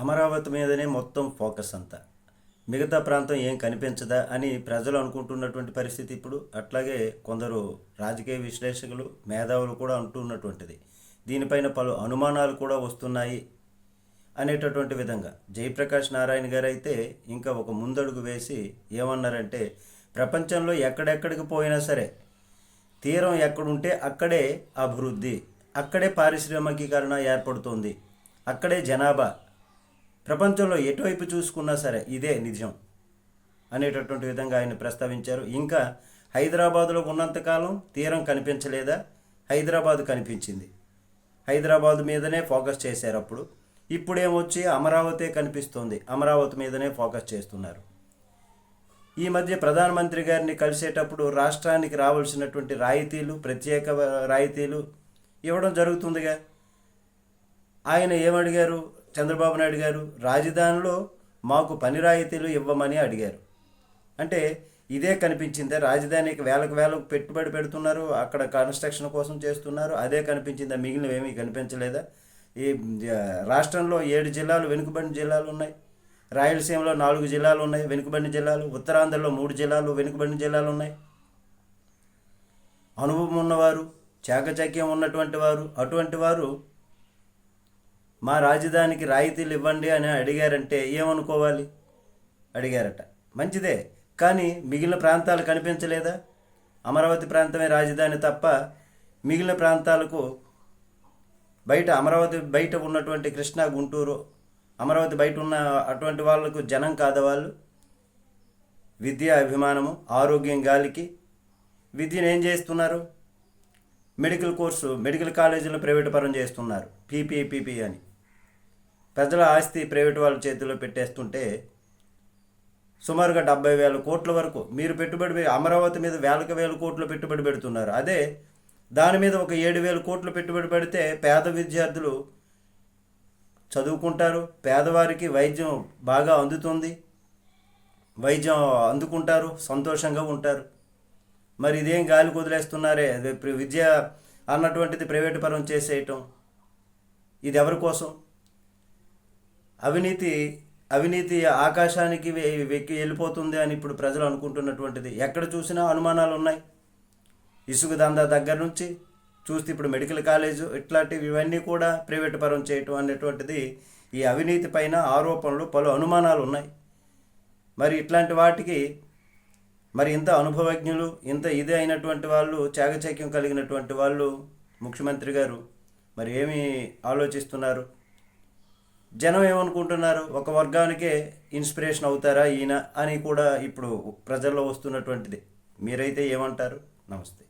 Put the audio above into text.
అమరావతి మీదనే మొత్తం ఫోకస్ అంతా. మిగతా ప్రాంతం ఏం కనిపించదా అని ప్రజలు అనుకుంటున్నటువంటి పరిస్థితి ఇప్పుడు. అట్లాగే కొందరు రాజకీయ విశ్లేషకులు మేధావులు కూడా అంటున్నటువంటిది దీనిపైన పలు అనుమానాలు కూడా వస్తున్నాయి అనేటటువంటి విధంగా. జయప్రకాష్ నారాయణ గారు అయితే ఇంకా ఒక ముందడుగు వేసి ఏమన్నారంటే ప్రపంచంలో ఎక్కడెక్కడికి పోయినా సరే తీరం ఎక్కడుంటే అక్కడే అభివృద్ధి అక్కడే పారిశ్రామికీకరణ ఏర్పడుతుంది అక్కడే జనాభా ప్రపంచంలో ఎటువైపు చూసుకున్నా సరే ఇదే నిజం అనేటటువంటి విధంగా ఆయన ప్రస్తావించారు. ఇంకా హైదరాబాదులో ఉన్నంతకాలం తీరం కనిపించలేదా? హైదరాబాద్ కనిపించింది. హైదరాబాద్ మీదనే ఫోకస్ చేశారు అప్పుడు. ఇప్పుడేమొచ్చి అమరావతి కనిపిస్తుంది. అమరావతి మీదనే ఫోకస్ చేస్తున్నారు. ఈ మధ్య ప్రధానమంత్రి గారిని కలిసేటప్పుడు రాష్ట్రానికి రావాల్సినటువంటి రాయితీలు ప్రత్యేక రాయితీలు ఇవ్వడం జరుగుతుందిగా. ఆయన ఏమడిగారు? చంద్రబాబు నాయుడు గారు రాజధానిలో మాకు పని రాయితీలు ఇవ్వమని అడిగారు. అంటే ఇదే కనిపించిందే రాజధానికి వేలకు వేలకు పెట్టుబడి పెడుతున్నారు అక్కడ కన్స్ట్రక్షన్ కోసం చేస్తున్నారు అదే కనిపించిందా మిగిలినవేమీ కనిపించలేదా? ఈ రాష్ట్రంలో ఏడు జిల్లాలు వెనుకబడిన జిల్లాలు ఉన్నాయి. రాయలసీమలో నాలుగు జిల్లాలు ఉన్నాయి వెనుకబడిన జిల్లాలు ఉత్తరాంధ్రలో మూడు జిల్లాలు వెనుకబడిన జిల్లాలు ఉన్నాయి. అనుభవం ఉన్నవారు చాకచక్యం ఉన్నటువంటి వారు అటువంటి వారు మా రాజధానికి రాయితీలు ఇవ్వండి అని అడిగారంటే ఏమనుకోవాలి? అడిగారట. మంచిదే కానీ మిగిలిన ప్రాంతాలు కనిపించలేదా? అమరావతి ప్రాంతమే రాజధాని తప్ప మిగిలిన ప్రాంతాలకు బయట అమరావతి బయట ఉన్నటువంటి కృష్ణా గుంటూరు అమరావతి బయట ఉన్న అటువంటి వాళ్ళకు జనం కాదా వాళ్ళు? విద్య అభిమానము ఆరోగ్యం గాలికి. విద్యను ఏం చేస్తున్నారు? మెడికల్ కోర్సు మెడికల్ కాలేజీలో ప్రైవేటు పరం చేస్తున్నారు. పీపీపీపీ అని. ప్రజల ఆస్తి ప్రైవేట్ వాళ్ళ చేతిలో పెట్టేస్తుంటే సుమారుగా డెబ్బై వేల కోట్ల వరకు మీరు పెట్టుబడి అమరావతి మీద వేలకు వేల కోట్లు పెట్టుబడి పెడుతున్నారు. అదే దాని మీద ఒక ఏడు వేల కోట్లు పెట్టుబడి పెడితే పేద విద్యార్థులు చదువుకుంటారు. పేదవారికి వైద్యం బాగా అందుతుంది. వైద్యం అందుకుంటారు. సంతోషంగా ఉంటారు. మరి ఇదేం గాలి కుదిలేస్తున్నారే విద్య అన్నటువంటిది ప్రైవేట్ పరం చేసేయటం. ఇది ఎవరి కోసం? అవినీతి అవినీతి ఆకాశానికి వెక్కి వెళ్ళిపోతుంది అని ఇప్పుడు ప్రజలు అనుకుంటున్నటువంటిది. ఎక్కడ చూసినా అనుమానాలు ఉన్నాయి. ఇసుక దందా దగ్గర నుంచి చూస్తే ఇప్పుడు మెడికల్ కాలేజు ఇట్లాంటివి ఇవన్నీ కూడా ప్రైవేట్ పరం చేయటం అనేటువంటిది ఈ అవినీతి పైన ఆరోపణలు పలు అనుమానాలు ఉన్నాయి. మరి ఇట్లాంటి వాటికి మరి ఇంత అనుభవజ్ఞులు ఇంత ఇదే అయినటువంటి వాళ్ళు చాకచక్యం కలిగినటువంటి వాళ్ళు ముఖ్యమంత్రి గారు మరి ఏమి ఆలోచిస్తున్నారు? జనం ఏమనుకుంటున్నారు? ఒక వర్గానికే ఇన్స్పిరేషన్ అవుతారా ఈయన అని కూడా ఇప్పుడు ప్రజల్లో వస్తున్నటువంటిది. మీరైతే ఏమంటారు? నమస్తే.